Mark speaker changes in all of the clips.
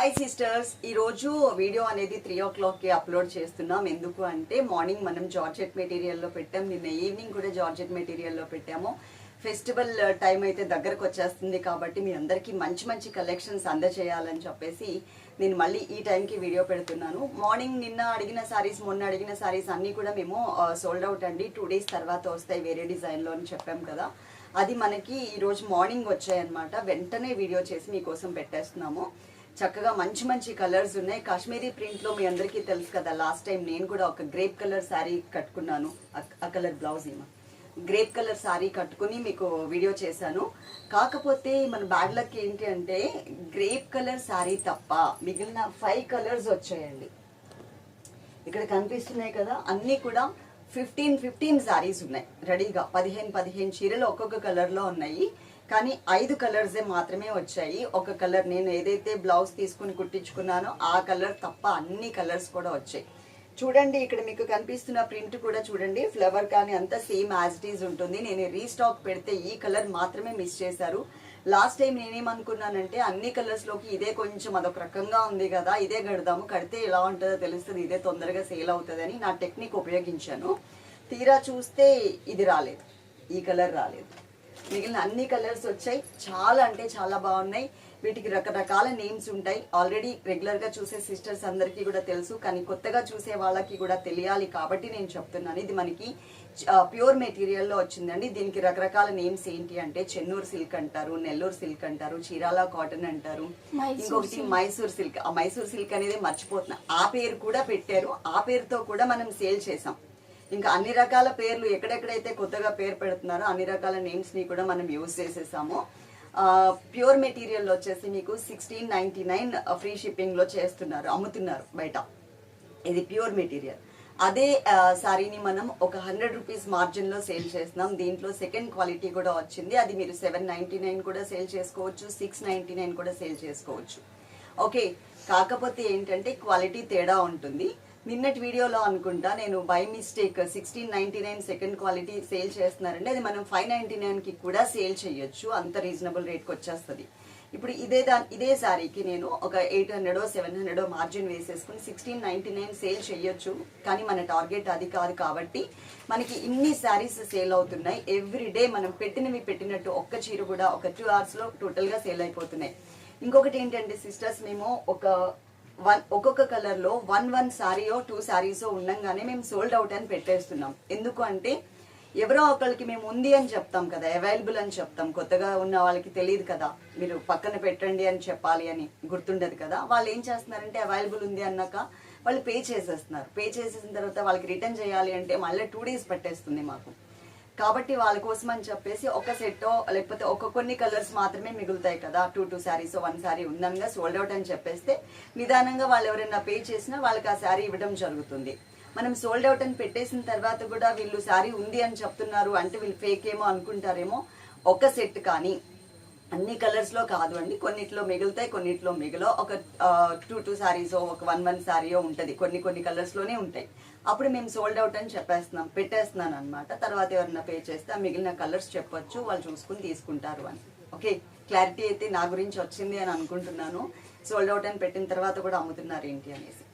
Speaker 1: Hi sisters ఈరోజు video అనేది three ఓ క్లాక్కి అప్లోడ్ చేస్తున్నాం. ఎందుకు అంటే మార్నింగ్ మనం జార్జెట్ మెటీరియల్లో పెట్టాం. నిన్న ఈవినింగ్ కూడా జార్జెట్ మెటీరియల్లో పెట్టాము. ఫెస్టివల్ టైం uh, అయితే దగ్గరకు వచ్చేస్తుంది కాబట్టి మీ అందరికీ మంచి మంచి కలెక్షన్స్ అందజేయాలని చెప్పేసి నేను మళ్ళీ ఈ టైంకి వీడియో పెడుతున్నాను. మార్నింగ్ నిన్న అడిగిన సారీస్ మొన్న అడిగిన సారీస్ అన్నీ కూడా మేము uh, సోల్డ్ అవుట్ అండి. టూ డేస్ తర్వాత వస్తాయి వేరే డిజైన్లో అని చెప్పాం కదా. అది మనకి ఈరోజు మార్నింగ్ వచ్చాయన్నమాట. వెంటనే వీడియో చేసి మీకోసం పెట్టేస్తున్నాము. చక్కగా మంచి మంచి కలర్స్ ఉన్నాయి. కాశ్మీరీ ప్రింట్లో మీ అందరికీ తెలుసు కదా లాస్ట్ టైం నేను కూడా ఒక గ్రేప్ కలర్ శారీ కట్టుకున్నాను. ఆ- కలర్ బ్లౌజ్ ఏమో. గ్రేప్ కలర్ శారీ కట్టుకుని మీకు వీడియో చేశాను. కాకపోతే మన బ్యాడ్ లక్ ఏంటి అంటే గ్రేప్ కలర్ శారీ తప్ప మిగిలిన ఫైవ్ కలర్స్ వచ్చాయండి. ఇక్కడ కనిపిస్తున్నాయి కదా అన్నీ కూడా ఫిఫ్టీన్ ఫిఫ్టీన్ సారీస్ ఉన్నాయి. రెడీగా పదిహేను పదిహేను చీరలు ఒక్కొక్క కలర్లో ఉన్నాయి. కానీ ఐదు కలర్సే మాత్రమే వచ్చాయి. ఒక కలర్ నేను ఏదైతే బ్లౌజ్ తీసుకుని కుట్టించుకున్నానో ఆ కలర్ తప్ప అన్ని కలర్స్ కూడా వచ్చాయి. చూడండి ఇక్కడ మీకు కనిపిస్తున్న ప్రింట్ కూడా చూడండి. ఫ్లవర్ కానీ అంతా సేమ్ యాజ్ ఇట్ ఈజ్ ఉంటుంది. నేను రీస్టాక్ పెడితే ఈ కలర్ మాత్రమే మిస్ చేశారు. లాస్ట్ టైం నేనేమనుకున్నానంటే అన్ని కలర్స్లోకి ఇదే కొంచెం అదొక రకంగా ఉంది కదా ఇదే కడదాము. కడితే ఎలా ఉంటుందో తెలుస్తుంది. ఇదే తొందరగా సేల్ అవుతుందని నా టెక్నిక్ ఉపయోగించాను. తీరా చూస్తే ఇది రాలేదు. ఈ కలర్ రాలేదు. మిగిలిన అన్ని కలర్స్ వచ్చాయి. చాలా అంటే చాలా బాగున్నాయి. వీటికి రకరకాల నేమ్స్ ఉంటాయి. ఆల్రెడీ రెగ్యులర్గా చూసే సిస్టర్స్ అందరికీ కూడా తెలుసు. కానీ కొత్తగా చూసే వాళ్ళకి కూడా తెలియాలి కాబట్టి నేను చెప్తున్నాను. ఇది మనకి ప్యూర్ మెటీరియల్లో వచ్చిందండి. దీనికి రకరకాల నేమ్స్ ఏంటి అంటే చెన్నూరు సిల్క్ అంటారు నెల్లూరు సిల్క్ అంటారు చీరాల కాటన్ అంటారు. ఇంకొకటి మైసూర్ సిల్క్. ఆ మైసూర్ సిల్క్ అనేది మర్చిపోతున్నా. ఆ పేరు కూడా పెట్టారు. ఆ పేరుతో కూడా మనం సేల్ చేసాం. ఇంకా అన్ని రకాల పేర్లు ఎక్కడెక్కడైతే కొత్తగా పేరు పెడుతున్నారో అన్ని రకాల నేమ్స్ని కూడా మనం యూజ్ చేసేసాము. ప్యూర్ మెటీరియల్ వచ్చేసి మీకు సిక్స్టీన్ నైన్టీ నైన్ ఫ్రీ షిప్పింగ్లో చేస్తున్నారు అమ్ముతున్నారు బయట. ఇది ప్యూర్ మెటీరియల్. అదే శారీని మనం ఒక హండ్రెడ్ రూపీస్ మార్జిన్లో సేల్ చేస్తున్నాం. దీంట్లో సెకండ్ క్వాలిటీ కూడా వచ్చింది. అది మీరు సెవెన్ నైన్టీ నైన్ కూడా సేల్ చేసుకోవచ్చు సిక్స్ నైన్టీ నైన్ కూడా సేల్ చేసుకోవచ్చు. ఓకే కాకపోతే ఏంటంటే క్వాలిటీ తేడా ఉంటుంది. నిన్నటి వీడియోలో అనుకుంటా నేను by mistake sixteen ninety nine second quality sale చేస్తున్నారంటే అది మనం ఫైవ్ నైన్టీ నైన్కి కూడా సేల్ చేయొచ్చు. అంత రీజనబుల్ రేట్కి వచ్చేస్తుంది. ఇప్పుడు ఇదే దా ఇదే శారీకి నేను ఒక ఎయిట్ హండ్రెడో సెవెన్ హండ్రెడో మార్జిన్ వేసేసుకుని సిక్స్టీన్ నైన్టీ నైన్ సేల్ చేయొచ్చు. కానీ మన టార్గెట్ అది కాదు కాబట్టి మనకి ఇన్ని శారీస్ సేల్ అవుతున్నాయి. ఎవ్రీ డే మనం పెట్టినవి పెట్టినట్టు ఒక్క చీర కూడా ఒక టూ అవర్స్లో టోటల్గా సేల్ అయిపోతున్నాయి. ఇంకొకటి ఏంటంటే సిస్టర్స్ మేము ఒక వన్ ఒక్కొక్క కలర్లో వన్ వన్ శారీయో టూ శారీసో ఉండంగానే మేము సోల్డ్ అవుట్ అని పెట్టేస్తున్నాం. ఎందుకు అంటే ఎవరో ఒకరికి మేము ఉంది అని చెప్తాం కదా అవైలబుల్ అని చెప్తాం. కొత్తగా ఉన్న వాళ్ళకి తెలియదు కదా మీరు పక్కన పెట్టండి అని చెప్పాలి అని గుర్తుండదు కదా. వాళ్ళు ఏం చేస్తున్నారంటే అవైలబుల్ ఉంది అన్నాక వాళ్ళు పే చేసేస్తున్నారు. పే చేసేసిన తర్వాత వాళ్ళకి రిటర్న్ చేయాలి అంటే మళ్ళీ టూ డేస్ పట్టేస్తుంది మాకు. కాబట్టి వాళ్ళ కోసం అని చెప్పేసి ఒక సెట్ లేకపోతే ఒక కొన్ని కలర్స్ మాత్రమే మిగులుతాయి కదా. Two two saris one sari ఉందంగా sold out అని చెప్పేస్తే నిదానంగా వాళ్ళు ఎవరైనా పే చేసినా వాళ్ళకి ఆ శారీ ఇవ్వడం జరుగుతుంది. మనం సోల్డ్ అవుట్ అని పెట్టేసిన తర్వాత కూడా వీళ్ళు శారీ ఉంది అని చెప్తున్నారు అంటే వీళ్ళు ఫేక్ ఏమో అనుకుంటారేమో. ఒక సెట్ కానీ అన్ని కలర్స్లో కాదు అండి. కొన్నిట్లో మిగులుతాయి కొన్నిట్లో మిగిలో ఒక టూ టూ శారీసో ఒక వన్ వన్ శారీయో ఉంటుంది. కొన్ని కొన్ని కలర్స్లోనే ఉంటాయి. అప్పుడు మేము సోల్డ్ అవుట్ అని చెప్పేస్తున్నాం పెట్టేస్తున్నాను అనమాట తర్వాత ఎవరైనా పే చేస్తే ఆ మిగిలిన కలర్స్ చెప్పొచ్చు వాళ్ళు చూసుకుని తీసుకుంటారు అని. ఓకే క్లారిటీ అయితే నా గురించి వచ్చింది అని అనుకుంటున్నాను. సోల్డ్ అవుట్ అని పెట్టిన తర్వాత కూడా అమ్ముతున్నారు ఏంటి అనేసి.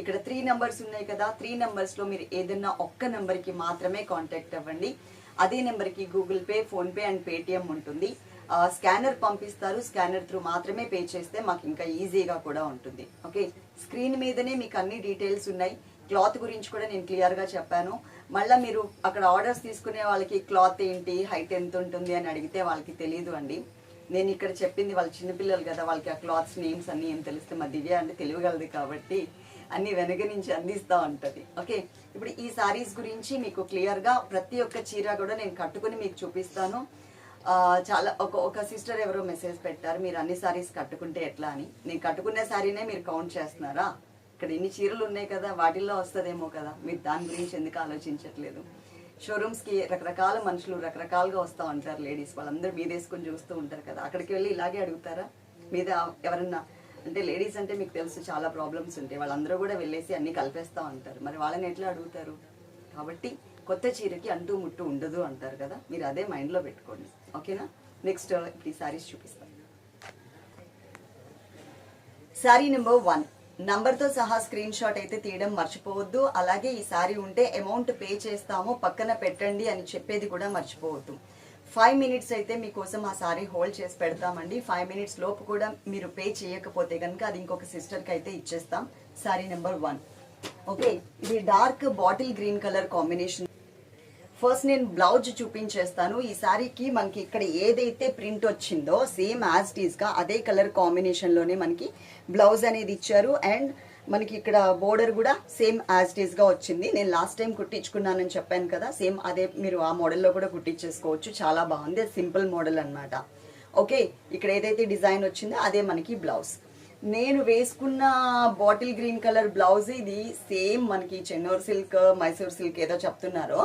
Speaker 1: ఇక్కడ త్రీ నెంబర్స్ ఉన్నాయి కదా త్రీ నెంబర్స్లో మీరు ఏదైనా ఒక్క నెంబర్కి మాత్రమే కాంటాక్ట్ అవ్వండి. అదే నెంబర్కి Google Pay PhonePe and Paytm ఉంటుంది. స్కానర్ పంపిస్తారు. స్కానర్ త్రూ మాత్రమే పే చేస్తే మాకు ఇంకా ఈజీగా కూడా ఉంటుంది. ఓకే స్క్రీన్ మీదనే మీకు అన్ని డీటెయిల్స్ ఉన్నాయి. క్లాత్ గురించి కూడా నేను క్లియర్గా చెప్పాను. మళ్ళీ మీరు అక్కడ ఆర్డర్స్ తీసుకునే వాళ్ళకి క్లాత్ ఏంటి హైట్ ఎంత ఉంటుంది అని అడిగితే వాళ్ళకి తెలియదు అండి. నేను ఇక్కడ చెప్పింది వాళ్ళ చిన్నపిల్లలు కదా వాళ్ళకి ఆ క్లాత్స్ నేమ్స్ అన్నీ ఏం తెలిస్తే మా దివ్య అంటే తెలియగలదు కాబట్టి అన్ని వెనక నుంచి అందిస్తూ ఉంటుంది. ఓకే? ఇప్పుడు ఈ సారీస్ గురించి మీకు క్లియర్గా ప్రతి ఒక్క చీర కూడా నేను కట్టుకుని మీకు చూపిస్తాను. చాలా ఒక ఒక సిస్టర్ ఎవరో మెసేజ్ పెట్టారు మీరు అన్ని సారీస్ కట్టుకుంటే ఎట్లా అని. నేను కట్టుకునే సారీనే మీరు కౌంట్ చేస్తున్నారా? ఇక్కడ ఇన్ని చీరలు ఉన్నాయి కదా వాటిల్లో వస్తుందేమో కదా. మీరు దాని గురించి ఎందుకు ఆలోచించట్లేదు? షోరూమ్స్కి రకరకాల మనుషులు రకరకాలుగా వస్తూ ఉంటారు లేడీస్ వాళ్ళందరూ మీద వేసుకొని చూస్తూ ఉంటారు కదా. అక్కడికి వెళ్ళి ఇలాగే అడుగుతారా? మీద ఎవరన్నా? అంటే లేడీస్ అంటే మీకు తెలుసు చాలా ప్రాబ్లమ్స్ ఉంటాయి. వాళ్ళందరూ కూడా వెళ్ళేసి అన్ని కలిపేస్తూ ఉంటారు. మరి వాళ్ళని ఎట్లా అడుగుతారు? కాబట్టి కొత్త చీరకి అంటూ ముట్టు ఉండదు అంటారు కదా. మీరు అదే మైండ్లో పెట్టుకోండి. ఓకేనా నెక్స్ట్ ఈ శారీస్ చూపిస్తాను శారీ నెంబర్ వన్ నంబర్తో సహా స్క్రీన్ షాట్ అయితే తీయడం మర్చిపోవద్దు. అలాగే ఈ ఉంటే అమౌంట్ పే చేస్తాము పక్కన పెట్టండి అని చెప్పేది కూడా మర్చిపోవద్దు. ఫైవ్ మినిట్స్ అయితే మీకోసం ఆ సారీ హోల్డ్ చేసి పెడతామండి. ఫైవ్ మినిట్స్ లోపు కూడా మీరు పే చేయకపోతే కనుక అది ఇంకొక సిస్టర్కి అయితే ఇచ్చేస్తాం. సారీ నెంబర్ వన్ ఓకే ఇది dark bottle green colour combination first నేను బ్లౌజ్ చూపించేస్తాను. ఈ సారీకి మనకి ఇక్కడ ఏదైతే ప్రింట్ వచ్చిందో సేమ్ యాజ్ టీజ్గా అదే కలర్ కాంబినేషన్లోనే మనకి బ్లౌజ్ అనేది ఇచ్చారు. అండ్ మనకి ఇక్కడ బోర్డర్ కూడా సేమ్ యాజ్ టీజ్గా వచ్చింది. నేను లాస్ట్ టైం కుట్టించుకున్నానని చెప్పాను కదా సేమ్ అదే మీరు ఆ మోడల్లో కూడా కుట్టించేసుకోవచ్చు. చాలా బాగుంది. సింపుల్ మోడల్ అన్నమాట. ఓకే ఇక్కడ ఏదైతే డిజైన్ వచ్చిందో అదే మనకి బ్లౌజ్. నేను వేసుకున్న బాటిల్ గ్రీన్ కలర్ బ్లౌజ్ ఇది సేమ్ మనకి చెన్నూరు సిల్క్ మైసూర్ సిల్క్ ఏదో చెప్తున్నారో.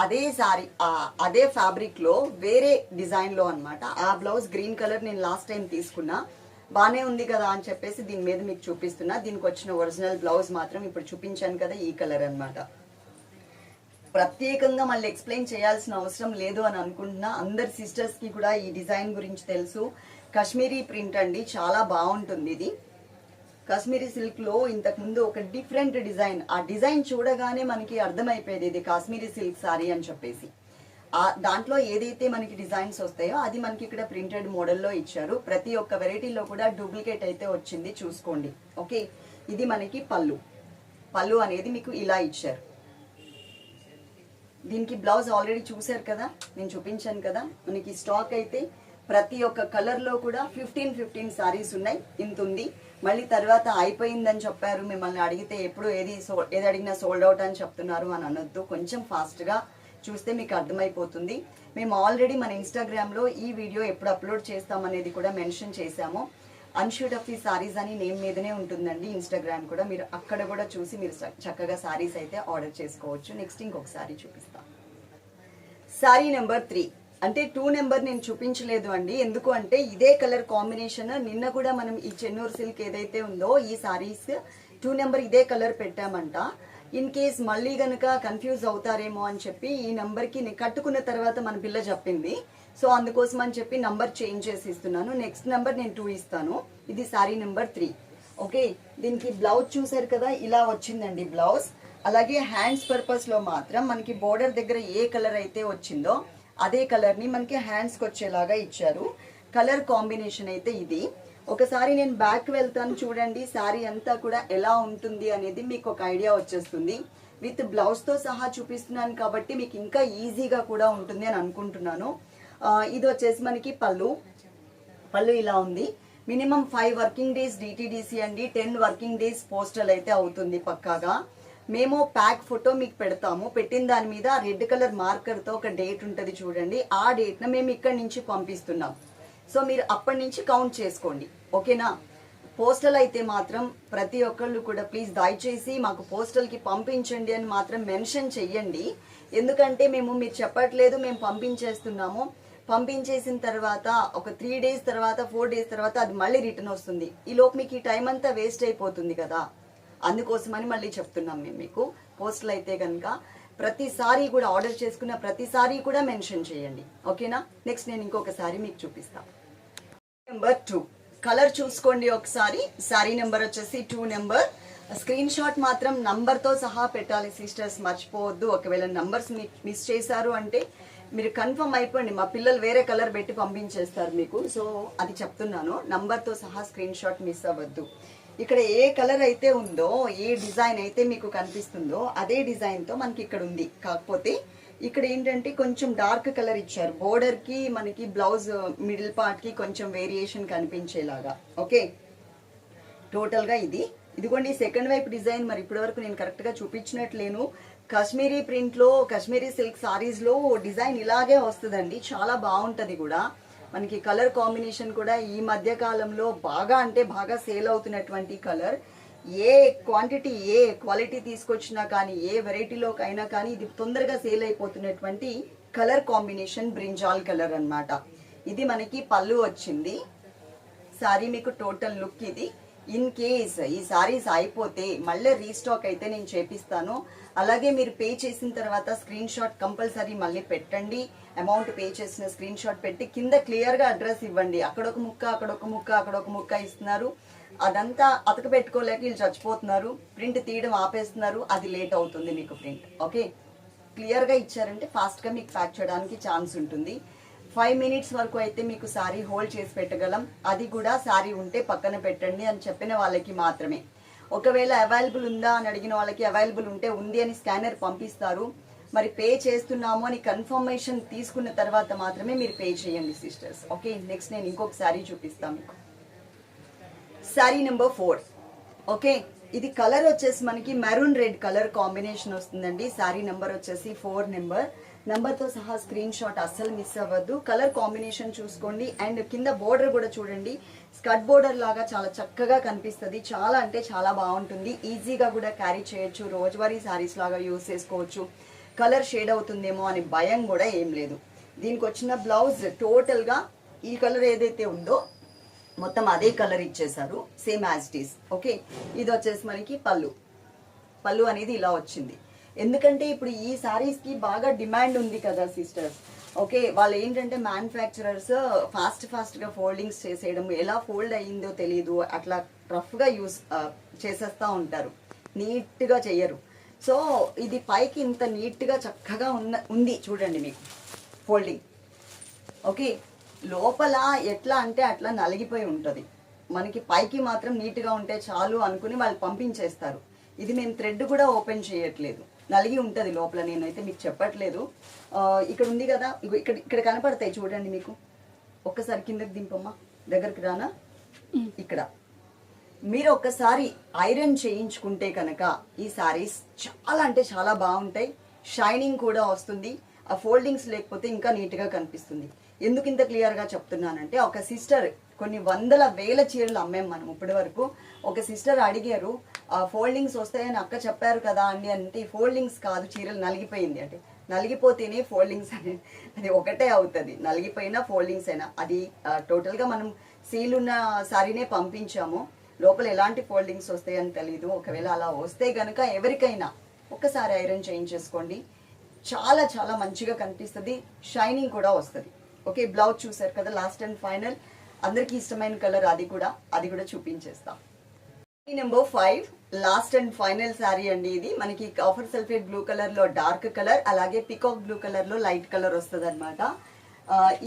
Speaker 1: అదే సారీ అదే ఫ్యాబ్రిక్లో వేరే డిజైన్లో అన్నమాట. ఆ బ్లౌజ్ గ్రీన్ కలర్ నేను లాస్ట్ టైం తీసుకున్నా. బానే ఉంది కదా అని చెప్పేసి దీని మీద మీకు చూపిస్తున్నా. దీనికి వచ్చిన ఒరిజినల్ బ్లౌజ్ మాత్రం ఇప్పుడు చూపించాను కదా ఈ కలర్ అన్నమాట. ప్రత్యేకంగా మళ్ళీ ఎక్స్ప్లెయిన్ చేయాల్సిన అవసరం లేదు అని అనుకుంటున్నా. అందరి సిస్టర్స్కి కూడా ఈ డిజైన్ గురించి తెలుసు. కాశ్మీరీ ప్రింట్ అండి చాలా బాగుంటుంది ఇది. కాశ్మీరీ సిల్క్లో ఇంతకు ముందు ఒక డిఫరెంట్ డిజైన్. ఆ డిజైన్ చూడగానే మనకి అర్థమైపోయేది ఇది కాశ్మీరీ సిల్క్ సారీ అని చెప్పేసి. ఆ దాంట్లో ఏదైతే మనకి డిజైన్స్ వస్తాయో అది మనకి ఇక్కడ ప్రింటెడ్ మోడల్లో ఇచ్చారు. ప్రతి ఒక్క వెరైటీలో కూడా డూప్లికేట్ అయితే వచ్చింది చూసుకోండి. ఓకే? ఇది మనకి పళ్ళు. పళ్ళు అనేది మీకు ఇలా ఇచ్చారు. దీనికి బ్లౌజ్ ఆల్రెడీ చూశారు కదా? నేను చూపించాను కదా? మనకి స్టాక్ అయితే ప్రతి ఒక్క కలర్లో కూడా ఫిఫ్టీన్ ఫిఫ్టీన్ సారీస్ ఉన్నాయి. ఇంత ఉంది మళ్ళీ తర్వాత అయిపోయిందని చెప్పారు. మిమ్మల్ని అడిగితే ఎప్పుడు ఏది సో ఏది అడిగినా సోల్డ్ అవుట్ అని చెప్తున్నారు అని అనొద్దు. కొంచెం ఫాస్ట్గా చూస్తే మీకు అర్థమైపోతుంది. మేము ఆల్రెడీ మన ఇన్స్టాగ్రామ్లో ఈ వీడియో ఎప్పుడు అప్లోడ్ చేస్తామనేది కూడా మెన్షన్ చేశాము. అన్షూట్ ఆఫ్ ఈ సారీస్ అని నేమ్ మీదనే ఉంటుందండి ఇన్స్టాగ్రామ్ కూడా. మీరు అక్కడ కూడా చూసి మీరు చక్కగా సారీస్ అయితే ఆర్డర్ చేసుకోవచ్చు. నెక్స్ట్ ఇంకొక సారీ చూపిస్తాం. సారీ నెంబర్ త్రీ అంటే టూ నెంబర్ నేను చూపించలేదు అండి. ఎందుకు అంటే ఇదే కలర్ కాంబినేషన్ నిన్న కూడా మనం ఈ చెన్నూరు సిల్క్ ఏదైతే ఉందో ఈ సారీస్ టూ నెంబర్ ఇదే కలర్ పెట్టామంట. ఇన్ కేస్ మళ్ళీ గనక కన్ఫ్యూజ్ అవుతారేమో అని చెప్పి ఈ నెంబర్కి నేను కట్టుకున్న తర్వాత మన పిల్ల చెప్పింది. సో అందుకోసం అని చెప్పి నంబర్ చేంజ్ చేసి ఇస్తున్నాను. నెక్స్ట్ నెంబర్ నేను టూ ఇస్తాను. ఇది సారీ నెంబర్ త్రీ ఓకే దీనికి బ్లౌజ్ చూసారు కదా? ఇలా వచ్చిందండి బ్లౌజ్ అలాగే హ్యాండ్స్ పర్పస్లో మాత్రం మనకి బోర్డర్ దగ్గర ఏ కలర్ అయితే వచ్చిందో అదే కలర్ని మనకి హ్యాండ్స్కి వచ్చేలాగా ఇచ్చారు. కలర్ కాంబినేషన్ అయితే ఇది. ఒకసారి నేను బ్యాక్ వెళ్తాను చూడండి శారీ అంతా కూడా ఎలా ఉంటుంది అనేది మీకు ఒక ఐడియా వచ్చేస్తుంది. విత్ బ్లౌజ్తో సహా చూపిస్తున్నాను కాబట్టి మీకు ఇంకా ఈజీగా కూడా ఉంటుంది అని అనుకుంటున్నాను. ఇది వచ్చేసి మనకి పళ్ళు. పళ్ళు ఇలా ఉంది. Minimum five working days DTDC అండి. టెన్ వర్కింగ్ డేస్ పోస్టల్ అయితే అవుతుంది పక్కాగా. మేము ప్యాక్ ఫోటో మీకు పెడతాము. పెట్టిన దాని మీద రెడ్ కలర్ మార్కర్తో ఒక డేట్ ఉంటుంది చూడండి. ఆ డేట్ను మేము ఇక్కడి నుంచి పంపిస్తున్నాం. సో మీరు అప్పటి నుంచి కౌంట్ చేసుకోండి. ఓకేనా పోస్టల్ అయితే మాత్రం ప్రతి ఒక్కళ్ళు కూడా ప్లీజ్ దయచేసి మాకు పోస్టల్కి పంపించండి అని మాత్రం మెన్షన్ చెయ్యండి. ఎందుకంటే మేము మీరు చెప్పట్లేదు మేము పంపించేస్తున్నాము. పంపించేసిన తర్వాత ఒక త్రీ డేస్ తర్వాత ఫోర్ డేస్ తర్వాత అది మళ్ళీ రిటర్న్ వస్తుంది. ఈ లోపు మీకు ఈ టైం అంతా వేస్ట్ అయిపోతుంది కదా? అందుకోసమని మళ్ళీ చెప్తున్నాం మేము మీకు. పోస్టులు అయితే కనుక ప్రతిసారి కూడా ఆర్డర్ చేసుకున్న ప్రతిసారి కూడా మెన్షన్ చేయండి. ఓకేనా? నెక్స్ట్ నేను ఇంకొకసారి మీకు చూపిస్తాను నెంబర్ టూ కలర్ చూసుకోండి ఒకసారి. శారీ నెంబర్ వచ్చేసి టూ నెంబర్ స్క్రీన్ షాట్ మాత్రం నంబర్తో సహా పెట్టాలి సిస్టర్స్ మర్చిపోవద్దు. ఒకవేళ నంబర్స్ మిస్ చేశారు అంటే మీరు కన్ఫర్మ్ అయిపోండి. మా పిల్లలు వేరే కలర్ పెట్టి పంపించేస్తారు మీకు. సో అది చెప్తున్నాను. నంబర్తో సహా స్క్రీన్ షాట్ మిస్ అవ్వద్దు. ఇక్కడ ఏ కలర్ అయితే ఉందో ఏ డిజైన్ అయితే మీకు కనిపిస్తుందో అదే డిజైన్తో మనకి ఇక్కడ ఉంది. కాకపోతే ఇక్కడ ఏంటంటే కొంచెం డార్క్ కలర్ ఇచ్చారు. బోర్డర్కి మనకి బ్లౌజ్ మిడిల్ పార్ట్కి కొంచెం వేరియేషన్ కనిపించేలాగా. ఓకే? టోటల్గా ఇది. ఇదిగోండి సెకండ్ వైపు డిజైన్. మరి ఇప్పటివరకు నేను కరెక్ట్గా చూపించినట్లేను. కాశ్మీరీ ప్రింట్లో కశ్మీరీ కాశ్మీరీ సిల్క్ సారీస్లో డిజైన్ ఇలాగే వస్తుందండి. చాలా బాగుంటుంది కూడా. మనకి కలర్ కాంబినేషన్ కూడా ఈ మధ్య కాలంలో బాగా అంటే బాగా సేల్ అవుతున్నటువంటి కలర్. ఏ క్వాంటిటీ ఏ క్వాలిటీ తీసుకొచ్చినా కానీ ఏ వెరైటీలోకైనా కానీ ఇది తొందరగా సేల్ అయిపోతున్నటువంటి కలర్ కాంబినేషన్ బ్రింజాల్ కలర్ అనమాట ఇది మనకి పళ్ళు వచ్చింది. సారీ మీకు టోటల్ లుక్ ఇది. ఇన్ కేస్ ఈ సారీస్ అయిపోతే మళ్ళీ రీస్టాక్ అయితే నేను చేపిస్తాను. అలాగే మీరు పే చేసిన తర్వాత స్క్రీన్ షాట్ కంపల్సరీ మళ్ళీ పెట్టండి. అమౌంట్ పే చేసిన స్క్రీన్ షాట్ పెట్టి కింద క్లియర్గా అడ్రస్ ఇవ్వండి. అక్కడ ఒక ముక్క అక్కడ ఒక ముక్క అక్కడ ఒక ముక్క ఇస్తున్నారు. అదంతా అతక పెట్టుకోలేక వీళ్ళు చచ్చిపోతున్నారు. ప్రింట్ తీయడం ఆపేస్తున్నారు. అది లేట్ అవుతుంది మీకు ప్రింట్. ఓకే? క్లియర్గా ఇచ్చారంటే ఫాస్ట్గా మీకు ప్యాక్ చేయడానికి ఛాన్స్ ఉంటుంది. ఫైవ్ మినిట్స్ వరకు అయితే మీకు సారీ హోల్డ్ చేసి పెట్టగలం. అది కూడా సారీ ఉంటే పక్కన పెట్టండి అని చెప్పిన వాళ్ళకి మాత్రమే. ఒకవేళ అవైలబుల్ ఉందా అని అడిగిన వాళ్ళకి అవైలబుల్ ఉంటే ఉంది అని స్కానర్ పంపిస్తారు. మరి పే చేస్తున్నాము అని కన్ఫర్మేషన్ తీసుకున్న తర్వాత మాత్రమే మీరు పే చేయండి సిస్టర్స్ ఓకే నెక్స్ట్ నేను ఇంకొక శారీ చూపిస్తాను మీకు. శారీ నెంబర్ ఫోర్ ఓకే ఇది కలర్ వచ్చేసి మనకి మెరూన్ రెడ్ కలర్ కాంబినేషన్ వస్తుందండి. శారీ నెంబర్ వచ్చేసి ఫోర్ నెంబర్ నెంబర్తో సహా స్క్రీన్ షాట్ అస్సలు మిస్ అవ్వద్దు. కలర్ కాంబినేషన్ చూసుకోండి. అండ్ కింద బోర్డర్ కూడా చూడండి. స్కర్ట్ బోర్డర్ లాగా చాలా చక్కగా కనిపిస్తుంది. చాలా అంటే చాలా బాగుంటుంది. ఈజీగా కూడా క్యారీ చేయొచ్చు. రోజువారీ శారీస్ లాగా యూజ్ చేసుకోవచ్చు. కలర్ షేడ్ అవుతుందేమో అని భయం కూడా ఏం లేదు. దీనికి వచ్చిన బ్లౌజ్ టోటల్గా ఈ కలర్ ఏదైతే ఉందో మొత్తం అదే కలర్ ఇచ్చేసారు same as it is. Okay? ఇది వచ్చేసి మనకి పళ్ళు. పళ్ళు అనేది ఇలా వచ్చింది. ఎందుకంటే ఇప్పుడు ఈ శారీస్కి బాగా డిమాండ్ ఉంది కదా సిస్టర్స్ ఓకే వాళ్ళు ఏంటంటే మ్యానుఫ్యాక్చరర్స్ ఫాస్ట్ ఫాస్ట్గా ఫోల్డింగ్స్ చేసేయడం ఎలా ఫోల్డ్ అయ్యిందో తెలియదు అట్లా రఫ్గా యూస్ చేసేస్తూ ఉంటారు. నీట్గా చెయ్యరు. సో ఇది పైకి ఇంత నీట్గా చక్కగా ఉన్న ఉంది చూడండి మీకు ఫోల్డింగ్ ఓకే లోపల ఎట్లా అంటే అట్లా నలిగిపోయి ఉంటుంది. మనకి పైకి మాత్రం నీట్గా ఉంటే చాలు అనుకుని వాళ్ళు పంపించేస్తారు. ఇది మేము థ్రెడ్ కూడా ఓపెన్ చేయట్లేదు. నలిగి ఉంటుంది లోపల నేనైతే మీకు చెప్పట్లేదు. ఇక్కడ ఉంది కదా ఇక్కడ ఇక్కడ కనపడతాయి చూడండి మీకు. ఒక్కసారి కిందకి దింపమ్మా దగ్గరికి రానా? ఇక్కడ. మీరు ఒక్కసారి ఐరన్ చేయించుకుంటే కనుక ఈ సారీస్ చాలా అంటే చాలా బాగుంటాయి. షైనింగ్ కూడా వస్తుంది. ఆ ఫోల్డింగ్స్ లేకపోతే ఇంకా నీట్గా కనిపిస్తుంది. ఎందుకు ఇంత క్లియర్గా చెప్తున్నానంటే ఒక సిస్టర్ కొన్ని వందల వేల చీరలు అమ్మాం మనం ఇప్పటి వరకు. ఒక సిస్టర్ అడిగారు ఆ ఫోల్డింగ్స్ వస్తాయని అక్క చెప్పారు కదా అండి అంటే ఫోల్డింగ్స్ కాదు చీరలు నలిగిపోయింది అంటే. నలిగిపోతేనే ఫోల్డింగ్స్ అనేది అది ఒకటే అవుతుంది. నలిగిపోయినా ఫోల్డింగ్స్ అయినా. అది టోటల్గా మనం సీల్ ఉన్న సారీనే పంపించాము. లోపల ఎలాంటి ఫోల్డింగ్స్ వస్తాయని తెలీదు. ఒకవేళ అలా వస్తే గనుక ఎవరికైనా ఒక్కసారి ఐరన్ చేయించేసుకోండి చాలా చాలా మంచిగా కనిపిస్తుంది. షైనింగ్ కూడా వస్తుంది. ఓకే బ్లౌజ్ చూసారు కదా లాస్ట్ అండ్ ఫైనల్. అందరికీ ఇష్టమైన కలర్ అది కూడా అది కూడా చూపించేస్తాం. Number five last and final sari అండి ఇది. మనకి కాఫర్ సల్ఫేట్ బ్లూ కలర్లో డార్క్ కలర్ అలాగే పికాక్ బ్లూ కలర్లో లైట్ కలర్ వస్తుంది అనమాట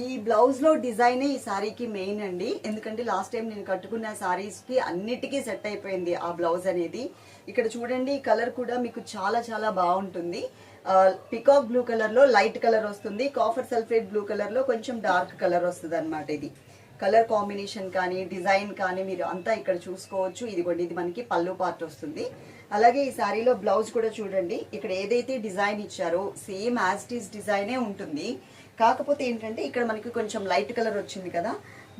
Speaker 1: ఈ బ్లౌజ్లో డిజైన్ ఈ శారీకి మెయిన్ అండి. ఎందుకంటే లాస్ట్ టైం నేను కట్టుకున్న శారీస్కి అన్నిటికీ సెట్ అయిపోయింది ఆ బ్లౌజ్ అనేది. ఇక్కడ చూడండి ఈ కలర్ కూడా మీకు చాలా చాలా బాగుంటుంది. పికాక్ బ్లూ కలర్లో లైట్ కలర్ వస్తుంది. కాఫర్ సల్ఫేట్ బ్లూ కలర్లో కొంచెం డార్క్ కలర్ వస్తుంది అనమాట ఇది. కలర్ కాంబినేషన్ కానీ డిజైన్ కానీ మీరు అంతా ఇక్కడ చూసుకోవచ్చు. ఇదిగోండి ఇది మనకి పళ్ళు పార్ట్ వస్తుంది. అలాగే ఈ శారీలో బ్లౌజ్ కూడా చూడండి. ఇక్కడ ఏదైతే డిజైన్ ఇచ్చారో సేమ్ యాజ్ ఇట్ డిజైనే ఉంటుంది. కాకపోతే ఏంటంటే ఇక్కడ మనకి కొంచెం లైట్ కలర్ వచ్చింది కదా.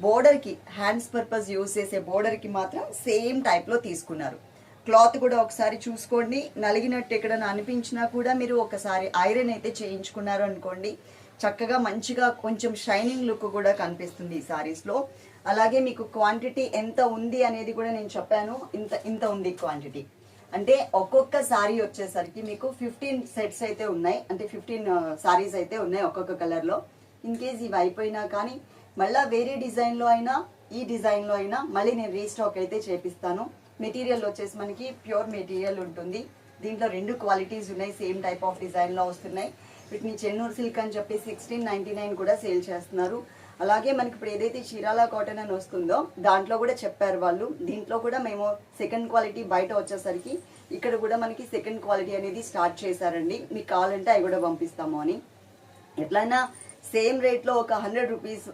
Speaker 1: బోర్డర్కి హ్యాండ్స్ పర్పస్ యూజ్ చేసే బోర్డర్కి మాత్రం సేమ్ టైప్లో తీసుకున్నారు. క్లాత్ కూడా ఒకసారి చూసుకోండి. నలిగినట్టు ఎక్కడైనా అనిపించినా కూడా మీరు ఒకసారి ఐరన్ అయితే చేయించుకున్నారు అనుకోండి. చక్కగా మంచిగా కొంచెం షైనింగ్ లుక్ కూడా కనిపిస్తుంది ఈ శారీస్లో అలాగే మీకు క్వాంటిటీ ఎంత ఉంది అనేది కూడా నేను చెప్పాను. ఇంత ఇంత ఉంది క్వాంటిటీ అంటే ఒక్కొక్క శారీ వచ్చేసరికి మీకు ఫిఫ్టీన్ సెట్స్ అయితే ఉన్నాయి. అంటే ఫిఫ్టీన్ శారీస్ అయితే ఉన్నాయి ఒక్కొక్క కలర్లో ఇన్ కేస్ ఇవి అయిపోయినా కానీ మళ్ళీ వేరే డిజైన్లో అయినా ఈ డిజైన్లో అయినా మళ్ళీ నేను రీస్టాక్ అయితే చేపిస్తాను. మెటీరియల్ వచ్చేసి మనకి ప్యూర్ మెటీరియల్ ఉంటుంది. దీంట్లో రెండు క్వాలిటీస్ ఉన్నాయి సేమ్ టైప్ ఆఫ్ డిజైన్లో వస్తున్నాయి. వీటిని చెన్నూరు సిల్క్ అని చెప్పి సిక్స్టీన్ నైన్టీ నైన్ కూడా సేల్ చేస్తున్నారు. అలాగే మనకి ఇప్పుడు ఏదైతే చీరాల కాటన్ అని వస్తుందో దాంట్లో కూడా చెప్పారు వాళ్ళు. దీంట్లో కూడా మేము సెకండ్ క్వాలిటీ బయట వచ్చేసరికి ఇక్కడ కూడా మనకి సెకండ్ క్వాలిటీ అనేది స్టార్ట్ చేశారండి. మీకు కావాలంటే అవి కూడా పంపిస్తాము అని. ఎట్లయినా సేమ్ రేట్లో ఒక హండ్రెడ్ రూపీస్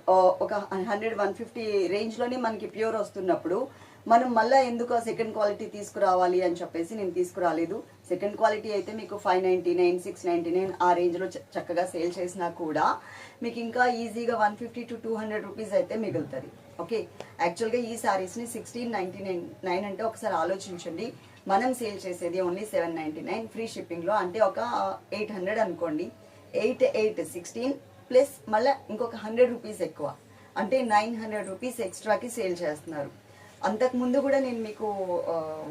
Speaker 1: ఒక హండ్రెడ్ వన్ ఫిఫ్టీ రేంజ్లోనే మనకి ప్యూర్ వస్తున్నప్పుడు మనం మళ్ళీ ఎందుకు సెకండ్ క్వాలిటీ తీసుకురావాలి అని చెప్పేసి నేను తీసుకురాలేదు. సెకండ్ క్వాలిటీ అయితే మీకు five ninety nine six ninety nine ఆ రేంజ్లో చక్కగా సేల్ చేసినా కూడా మీకు ఇంకా ఈజీగా one fifty to two hundred rupees అయితే మిగులుతుంది. ఓకే యాక్చువల్గా ఈ శారీస్ని సిక్స్టీన్ నైంటీ నైన్ నైన్ అంటే ఒకసారి ఆలోచించండి. మనం సేల్ చేసేది only seven ninety nine free షిప్పింగ్లో అంటే ఒక ఎయిట్ హండ్రెడ్ అనుకోండి. ఎయిట్ ఎయిట్ సిక్స్టీన్ ప్లస్ మళ్ళీ ఇంకొక హండ్రెడ్ రూపీస్ ఎక్కువ. అంటే నైన్ హండ్రెడ్ రూపీస్ ఎక్స్ట్రాకి సేల్ చేస్తున్నారు. అంతకు ముందు కూడా నేను మీకు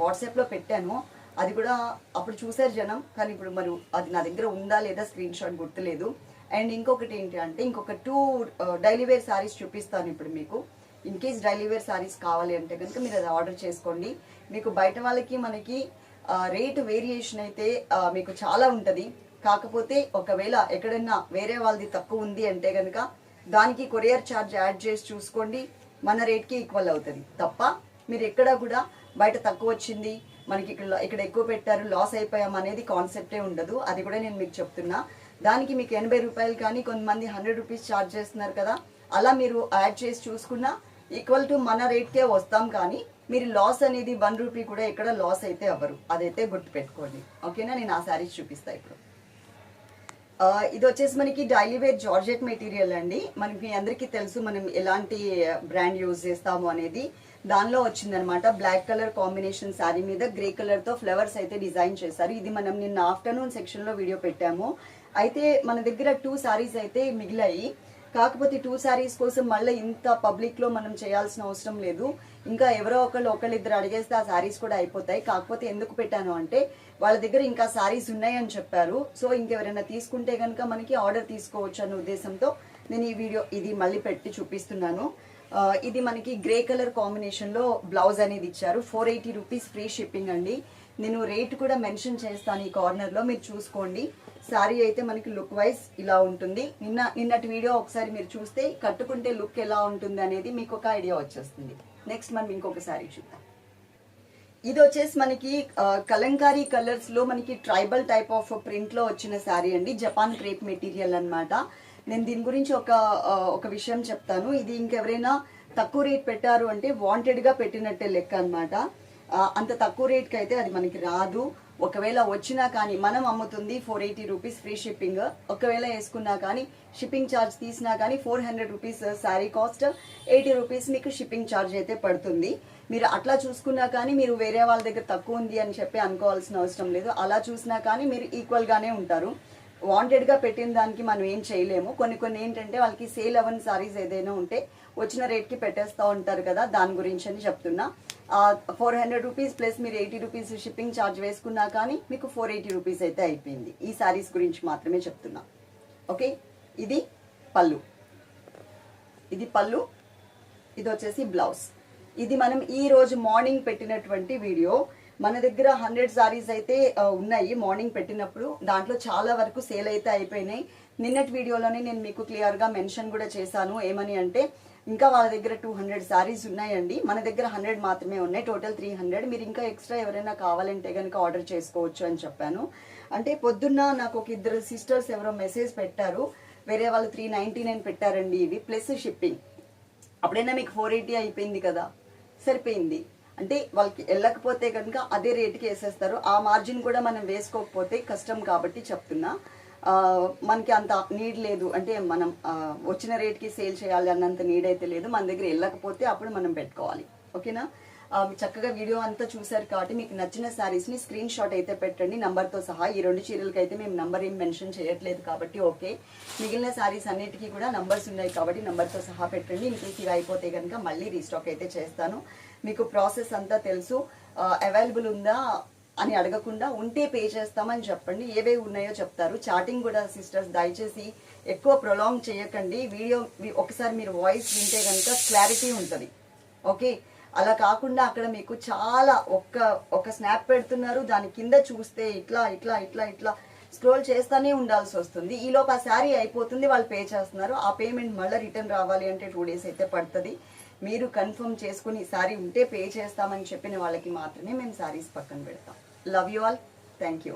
Speaker 1: వాట్సాప్లో పెట్టాను. అది కూడా అప్పుడు చూసారు జనం కానీ ఇప్పుడు మరి అది నా దగ్గర ఉందా లేదా స్క్రీన్ షాట్ గుర్తులేదు. అండ్ ఇంకొకటి ఏంటి అంటే ఇంకొక టూ డైలీ వేర్ సారీస్ చూపిస్తాను ఇప్పుడు మీకు. In case daily wear saris కావాలి అంటే కనుక మీరు అది ఆర్డర్ చేసుకోండి. మీకు బయట వాళ్ళకి మనకి uh, రేట్ వేరియేషన్ అయితే uh, మీకు చాలా ఉంటుంది. కాకపోతే ఒకవేళ ఎక్కడన్నా వేరే వాళ్ళది తక్కువ ఉంది అంటే కనుక దానికి కొరియర్ ఛార్జ్ యాడ్ చేసి చూసుకోండి. మన రేట్కి ఈక్వల్ అవుతుంది. తప్ప మీరు ఎక్కడ కూడా బయట తక్కువ వచ్చింది మనకి ఇక్కడ ఇక్కడ ఎక్కువ పెట్టారు లాస్ అయిపోయాం అనేది కాన్సెప్టే ఉండదు. అది కూడా నేను మీకు చెప్తున్నా. దానికి మీకు ఎనభై రూపాయలు కానీ కొంతమంది హండ్రెడ్ రూపీస్ ఛార్జ్ చేస్తున్నారు కదా అలా మీరు యాడ్ చేసి చూసుకున్నా ఈక్వల్ టు మన రేట్కే వస్తాం కానీ మీరు లాస్ అనేది వన్ రూపీ కూడా ఇక్కడ లాస్ అయితే అవ్వరు. అదైతే గుర్తుపెట్టుకోండి. ఓకేనా? నేను ఆ శారీస్ చూపిస్తా ఇప్పుడు. ఇది వచ్చేసి మనకి డైలీ వేర్ జార్జెట్ మెటీరియల్ అండి. మనకి అందరికీ తెలుసు మనం ఎలాంటి బ్రాండ్ యూజ్ చేస్తాము అనేది. దానిలో వచ్చిందనమాట. బ్లాక్ కలర్ కాంబినేషన్ శారీ మీద గ్రే కలర్తో ఫ్లవర్స్ అయితే డిజైన్ చేశారు. ఇది మనం నిన్న ఆఫ్టర్నూన్ సెక్షన్లో వీడియో పెట్టాము. అయితే మన దగ్గర టూ శారీస్ అయితే మిగిలాయి. కాకపోతే టూ శారీస్ కోసం మళ్ళీ ఇంత పబ్లిక్లో మనం చేయాల్సిన అవసరం లేదు. ఇంకా ఎవరో ఒకళ్ళు ఒకళ్ళిద్దరు అడిగేస్తే ఆ శారీస్ కూడా అయిపోతాయి. కాకపోతే ఎందుకు పెట్టాను అంటే వాళ్ళ దగ్గర ఇంకా శారీస్ ఉన్నాయని చెప్పారు. సో ఇంకెవరైనా తీసుకుంటే కనుక మనకి ఆర్డర్ తీసుకోవచ్చు అన్న ఉద్దేశంతో నేను ఈ వీడియో ఇది మళ్ళీ పెట్టి చూపిస్తున్నాను. ఇది మనకి గ్రే కలర్ కాంబినేషన్లో బ్లౌజ్ అనేది ఇచ్చారు. Four eighty rupees free shipping అండి. నేను రేట్ కూడా మెన్షన్ చేస్తాను ఈ కార్నర్లో మీరు చూసుకోండి. శారీ అయితే మనకి లుక్ వైజ్ ఇలా ఉంటుంది. నిన్న నిన్నటి వీడియో ఒకసారి మీరు చూస్తే కట్టుకుంటే లుక్ ఎలా ఉంటుంది అనేది మీకు ఒక ఐడియా వచ్చేస్తుంది. నెక్స్ట్ మనం ఇంకొక శారీ చూద్దాం. ఇది వచ్చేసి మనకి కలంకారీ కలర్స్లో మనకి ట్రైబల్ టైప్ ఆఫ్ ప్రింట్లో వచ్చిన శారీ అండి. జపాన్ క్రేప్ మెటీరియల్ అన్నమాట. నేను దీని గురించి ఒక ఒక విషయం చెప్తాను. ఇది ఇంకెవరైనా తక్కువ రేట్ పెట్టారు అంటే వాంటెడ్గా పెట్టినట్టే లెక్క అనమాట అంత తక్కువ రేట్కి అయితే అది మనకి రాదు. ఒకవేళ వచ్చినా కానీ మనం అమ్ముతుంది four eighty rupees free shipping ఒకవేళ వేసుకున్నా కానీ షిప్పింగ్ ఛార్జ్ తీసినా కానీ four hundred rupees sari cost eighty rupees మీకు షిప్పింగ్ ఛార్జ్ అయితే పడుతుంది. మీరు అట్లా చూసుకున్నా కానీ మీరు వేరే వాళ్ళ దగ్గర తక్కువ ఉంది అని చెప్పి అనుకోవాల్సిన అవసరం లేదు. అలా చూసినా కానీ మీరు ఈక్వల్గానే ఉంటారు. వాంటెడ్గా పెట్టిన దానికి మనం ఏం చేయలేము. కొన్ని కొన్ని ఏంటంటే వాళ్ళకి సేల్ అవ్వని సారీస్ ఏదైనా ఉంటే వచ్చిన రేట్కి పెట్టేస్తూ ఉంటారు కదా దాని గురించి అని చెప్తున్నా. ఫోర్ హండ్రెడ్ రూపీస్ ప్లస్ మీరు ఎయిటీ రూపీస్ షిప్పింగ్ ఛార్జ్ వేసుకున్నా కానీ మీకు ఫోర్ ఎయిటీ రూపీస్ అయితే అయిపోయింది. ఈ సారీస్ గురించి మాత్రమే చెప్తున్నా. ఓకే ఇది పళ్ళు. ఇది పళ్ళు. ఇది వచ్చేసి బ్లౌజ్ ఇది మనం ఈ రోజు మార్నింగ్ పెట్టినటువంటి వీడియో మన దగ్గర హండ్రెడ్ సారీస్ అయితే ఉన్నాయి మార్నింగ్ పెట్టినప్పుడు. దాంట్లో చాలా వరకు సేల్ అయితే అయిపోయినాయి. నిన్నటి వీడియోలోనే నేను మీకు క్లియర్గా మెన్షన్ కూడా చేశాను. ఏమని అంటే ఇంకా వాళ్ళ దగ్గర టూ హండ్రెడ్ సారీస్ ఉన్నాయండి. మన దగ్గర హండ్రెడ్ మాత్రమే ఉన్నాయి. Total three hundred. మీరు ఇంకా ఎక్స్ట్రా ఎవరైనా కావాలంటే కనుక ఆర్డర్ చేసుకోవచ్చు అని చెప్పాను. అంటే పొద్దున్న నాకు ఒక ఇద్దరు సిస్టర్స్ ఎవరో మెసేజ్ పెట్టారు. వేరే వాళ్ళు త్రీ నైన్టీ నైన్ పెట్టారండి ఇవి. Plus shipping. అప్పుడైనా మీకు ఫోర్ ఎయిటీ అయిపోయింది కదా. సరిపోయింది. అంటే వాళ్ళకి వెళ్ళకపోతే కనుక అదే రేటుకి వేసేస్తారు. ఆ మార్జిన్ కూడా మనం వేసుకోకపోతే కష్టం కాబట్టి చెప్తున్నా. మనకి అంత నీడ్ లేదు. అంటే మనం వచ్చిన రేట్కి సేల్ చేయాలి అన్నంత నీడ్ అయితే లేదు. మన దగ్గర వెళ్ళకపోతే అప్పుడు మనం పెట్టుకోవాలి. ఓకేనా? చక్కగా వీడియో అంతా చూసారు కాబట్టి మీకు నచ్చిన శారీస్ని స్క్రీన్ షాట్ అయితే పెట్టండి. నంబర్తో సహా ఈ రెండు చీరలకి అయితే మేము నంబర్ ఏం మెన్షన్ చేయట్లేదు కాబట్టి ఓకే. మిగిలిన శారీస్ అన్నిటికీ కూడా నంబర్స్ ఉన్నాయి కాబట్టి నంబర్తో సహా పెట్టండి. ఇంకేసి అయిపోతే కనుక మళ్ళీ రీస్టాక్ అయితే చేస్తాను. మీకు ప్రాసెస్ అంతా తెలుసు. అవైలబుల్ ఉందా అని అడగకుండా ఉంటే పే చేస్తామని చెప్పండి. ఏవే ఉన్నాయో చెప్తారు. చాటింగ్ కూడా సిస్టర్స్ దయచేసి ఎక్కువ ప్రొలాంగ్ చేయకండి. వీడియో ఒకసారి మీరు వాయిస్ వింటే కనుక క్లారిటీ ఉంటుంది. ఓకే? అలా కాకుండా అక్కడ మీకు చాలా ఒక్క ఒక స్నాప్ పెడుతున్నారు. దాని కింద చూస్తే ఇట్లా ఇట్లా ఇట్లా ఇట్లా స్క్రోల్ చేస్తానే ఉండాల్సి వస్తుంది. ఈలోపు ఆ శారీ అయిపోతుంది. వాళ్ళు పే చేస్తున్నారు. ఆ పేమెంట్ మళ్ళీ రిటర్న్ రావాలి అంటే టూ డేస్ అయితే పడుతుంది. మీరు కన్ఫర్మ్ చేసుకుని సారీ ఉంటే పే చేస్తామని చెప్పిన వాళ్ళకి మాత్రమే మేము శారీస్ పక్కన పెడతాం. Love you all thank you